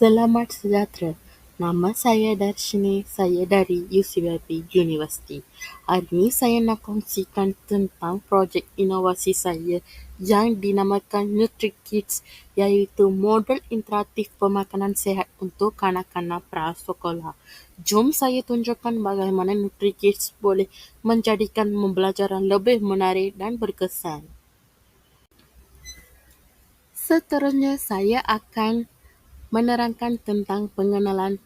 Selamat sejahtera. Nama saya Darshini. Saya dari UCYP University. Hari ini saya nak kongsikan tentang projek inovasi saya yang dinamakan NutriKids iaitu model interaktif pemakanan sihat untuk kanak-kanak prasekolah. Jom saya tunjukkan bagaimana NutriKids boleh menjadikan pembelajaran lebih menarik dan berkesan. Seterusnya, saya akan menerangkan tentang pengenalan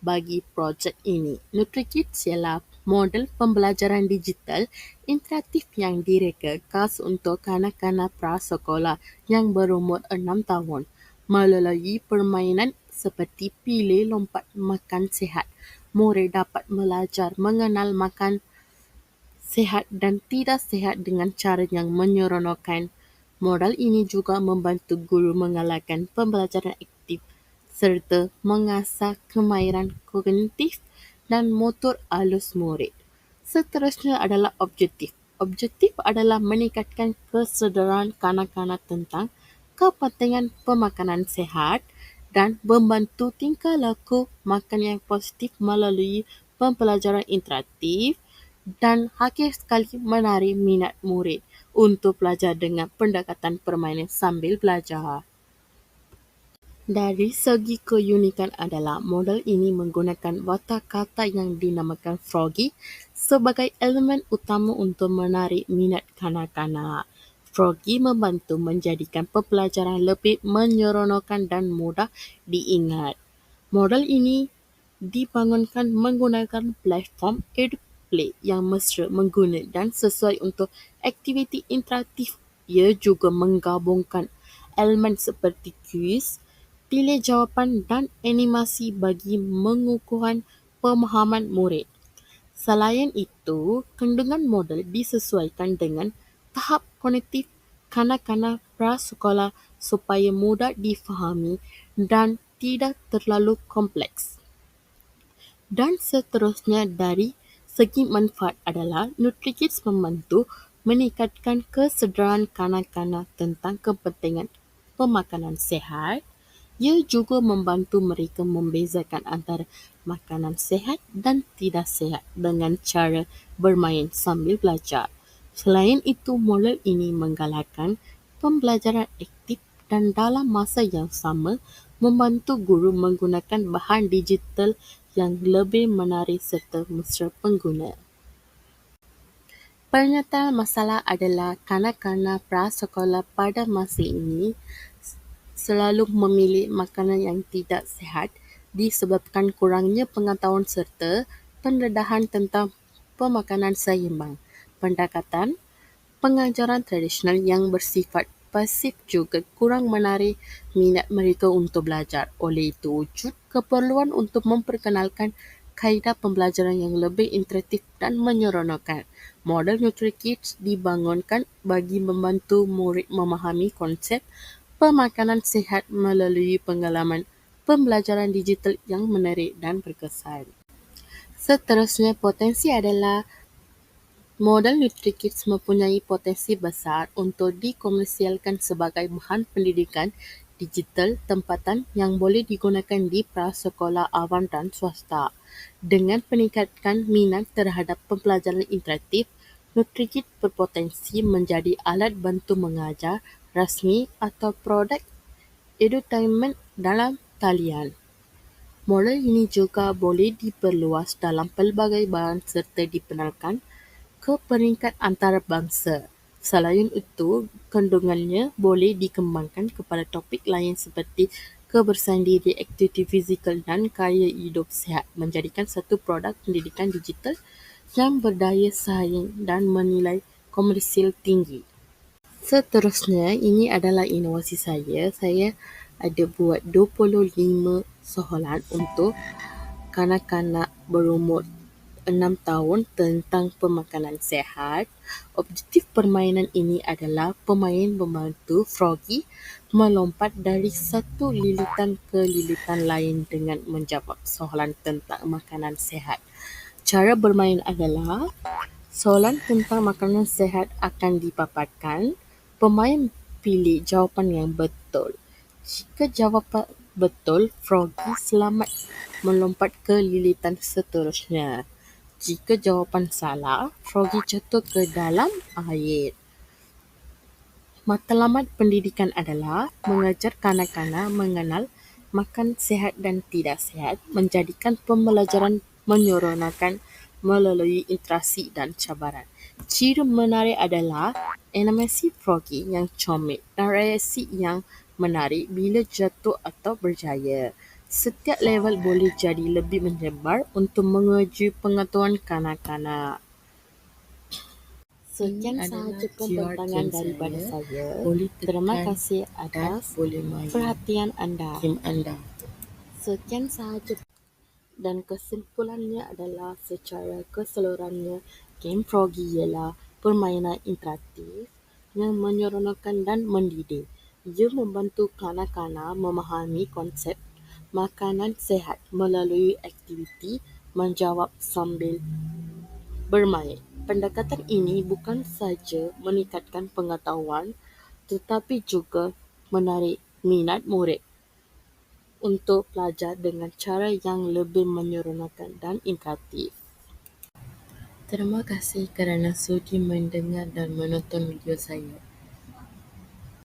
bagi projek ini. NutriKids ialah model pembelajaran digital interaktif yang direka khas untuk kanak-kanak prasekolah yang berumur 6 tahun. Melalui permainan seperti pilih lompat makan sihat, murid dapat belajar mengenal makan sihat dan tidak sihat dengan cara yang menyeronokkan. Modal ini juga membantu guru mengalahkan pembelajaran aktif serta mengasah kemahiran kognitif dan motor halus murid. Seterusnya adalah objektif. Objektif adalah meningkatkan kesedaran kanak-kanak tentang kepentingan pemakanan sihat dan membantu tingkah laku makan yang positif melalui pembelajaran interaktif dan akhir sekali menarik minat murid untuk belajar dengan pendekatan permainan sambil belajar. Dari segi keunikan adalah model ini menggunakan watak kata yang dinamakan Froggy sebagai elemen utama untuk menarik minat kanak-kanak. Froggy membantu menjadikan pembelajaran lebih menyeronokkan dan mudah diingat. Model ini dibangunkan menggunakan platform EduPlay yang mesra mengguna dan sesuai untuk aktiviti interaktif. Ia juga menggabungkan elemen seperti kuis, pilih jawapan dan animasi bagi mengukuhkan pemahaman murid. Selain itu, kandungan model disesuaikan dengan tahap kognitif kanak-kanak prasekolah supaya mudah difahami dan tidak terlalu kompleks. Dan seterusnya dari segi manfaat adalah NutriKids membantu meningkatkan kesedaran kanak-kanak tentang kepentingan pemakanan sihat. Ia juga membantu mereka membezakan antara makanan sihat dan tidak sihat dengan cara bermain sambil belajar. Selain itu, model ini menggalakkan pembelajaran aktif dan dalam masa yang sama membantu guru menggunakan bahan digital yang lebih menarik serta mesra pengguna. Pernyataan masalah adalah kanak-kanak prasekolah pada masa ini selalu memilih makanan yang tidak sihat disebabkan kurangnya pengetahuan serta pendedahan tentang pemakanan seimbang. Pendekatan pengajaran tradisional yang bersifat pasif juga kurang menarik minat mereka untuk belajar. Oleh itu, wujud keperluan untuk memperkenalkan kaedah pembelajaran yang lebih interaktif dan menyeronokkan. Model NutriKids dibangunkan bagi membantu murid memahami konsep pemakanan sihat melalui pengalaman pembelajaran digital yang menarik dan berkesan. Seterusnya, potensi adalah model NutriKids mempunyai potensi besar untuk dikomersialkan sebagai bahan pendidikan digital tempatan yang boleh digunakan di prasekolah awam dan swasta. Dengan peningkatkan minat terhadap pembelajaran interaktif, NutriKids berpotensi menjadi alat bantu mengajar rasmi atau produk edutainment dalam talian. Model ini juga boleh diperluas dalam pelbagai bahan serta dipenalkan ke peringkat antarabangsa. Selain itu, kandungannya boleh dikembangkan kepada topik lain seperti kebersihan diri, aktiviti fizikal dan gaya hidup sihat menjadikan satu produk pendidikan digital yang berdaya saing dan menilai komersial tinggi. Seterusnya, ini adalah inovasi saya. Saya ada buat 25 soalan untuk kanak-kanak berumur enam tahun tentang pemakanan sihat. Objektif permainan ini adalah pemain membantu Froggy melompat dari satu lilitan ke lilitan lain dengan menjawab soalan tentang makanan sihat. Cara bermain adalah Soalan tentang makanan sihat akan dipaparkan. Pemain pilih jawapan yang betul. Jika jawapan betul, Froggy selamat melompat ke lilitan seterusnya. Jika jawapan salah, Froggy jatuh ke dalam air. Matlamat pendidikan adalah mengajar kanak-kanak mengenal makan sihat dan tidak sihat, menjadikan pembelajaran menyeronokkan melalui interaksi dan cabaran. Ciri menarik adalah animasi Froggy yang comel dan reaksi yang menarik bila jatuh atau berjaya. Setiap level boleh jadi lebih menyebar untuk menguji pengetahuan kanak-kanak. Sekian sahaja pembentangan daripada saya. Terima kasih atas perhatian anda. Sekian sahaja dan kesimpulannya adalah secara keseluruhannya game Froggy ialah permainan interaktif yang menyeronokkan dan mendidik. Ia membantu kanak-kanak memahami konsep makanan sihat melalui aktiviti menjawab sambil bermain. Pendekatan ini bukan sahaja meningkatkan pengetahuan tetapi juga menarik minat murid untuk belajar dengan cara yang lebih menyeronokkan dan interaktif. Terima kasih kerana sudi mendengar dan menonton video saya.